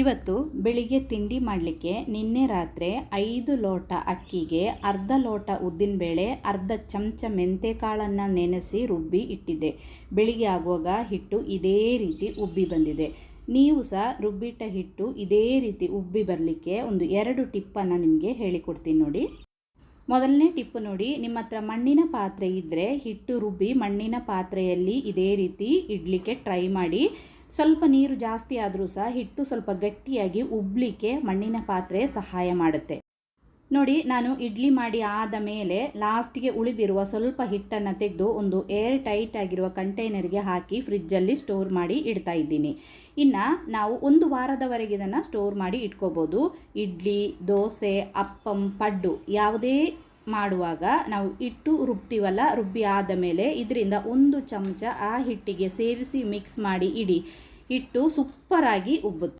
ಇವತ್ತು ಬೆಳಿಗ್ಗೆ ತಿಂಡಿ ಮಾಡಲಿಕ್ಕೆ ನಿನ್ನೆ ರಾತ್ರಿ ಐದು ಲೋಟ ಅಕ್ಕಿಗೆ ಅರ್ಧ ಲೋಟ ಉದ್ದಿನಬೇಳೆ ಅರ್ಧ ಚಮಚ ಮೆಂತೆಕಾಳನ್ನು ನೆನೆಸಿ ರುಬ್ಬಿ ಇಟ್ಟಿದ್ದೆ. ಬೆಳಿಗ್ಗೆ ಆಗುವಾಗ ಹಿಟ್ಟು ಇದೇ ರೀತಿ ಉಬ್ಬಿ ಬಂದಿದೆ. ನೀವು ಸಹ ರುಬ್ಬಿಟ್ಟ ಹಿಟ್ಟು ಇದೇ ರೀತಿ ಉಬ್ಬಿ ಬರಲಿಕ್ಕೆ ಒಂದು ಎರಡು ಟಿಪ್ಪನ್ನು ನಿಮಗೆ ಹೇಳಿಕೊಡ್ತೀನಿ ನೋಡಿ. ಮೊದಲನೇ ಟಿಪ್ಪು ನೋಡಿ, ನಿಮ್ಮ ಹತ್ರ ಮಣ್ಣಿನ ಪಾತ್ರೆ ಇದ್ದರೆ ಹಿಟ್ಟು ರುಬ್ಬಿ ಮಣ್ಣಿನ ಪಾತ್ರೆಯಲ್ಲಿ ಇದೇ ರೀತಿ ಇಡಲಿಕ್ಕೆ ಟ್ರೈ ಮಾಡಿ. ಸ್ವಲ್ಪ ನೀರು ಜಾಸ್ತಿ ಆದರೂ ಸಹ ಹಿಟ್ಟು ಸ್ವಲ್ಪ ಗಟ್ಟಿಯಾಗಿ ಉಬ್ಬಲಿಕ್ಕೆ ಮಣ್ಣಿನ ಪಾತ್ರೆ ಸಹಾಯ ಮಾಡುತ್ತೆ. ನೋಡಿ, ನಾನು ಇಡ್ಲಿ ಮಾಡಿ ಆದ ಮೇಲೆ ಲಾಸ್ಟಿಗೆ ಉಳಿದಿರುವ ಸ್ವಲ್ಪ ಹಿಟ್ಟನ್ನು ತೆಗೆದು ಒಂದು ಏರ್ ಟೈಟ್ ಆಗಿರುವ ಕಂಟೈನರ್ಗೆ ಹಾಕಿ ಫ್ರಿಜ್ಜಲ್ಲಿ ಸ್ಟೋರ್ ಮಾಡಿ ಇಡ್ತಾ ಇದ್ದೀನಿ. ಇನ್ನು ನಾವು ಒಂದು ವಾರದವರೆಗೆ ಇದನ್ನು ಸ್ಟೋರ್ ಮಾಡಿ ಇಟ್ಕೋಬೋದು. ಇಡ್ಲಿ, ದೋಸೆ, ಅಪ್ಪಂ, ಪಡ್ಡು ಯಾವುದೇ ಮಾಡುವಾಗ ನಾವು ಹಿಟ್ಟು ರುಬ್ತೀವಲ್ಲ, ರುಬ್ಬಿ ಆದ ಮೇಲೆ ಇದರಿಂದ ಒಂದು ಚಮಚ ಆ ಹಿಟ್ಟಿಗೆ ಸೇರಿಸಿ ಮಿಕ್ಸ್ ಮಾಡಿ ಇಡಿ. ಹಿಟ್ಟು ಸೂಪರಾಗಿ ಉಬ್ಬುತ್ತೆ.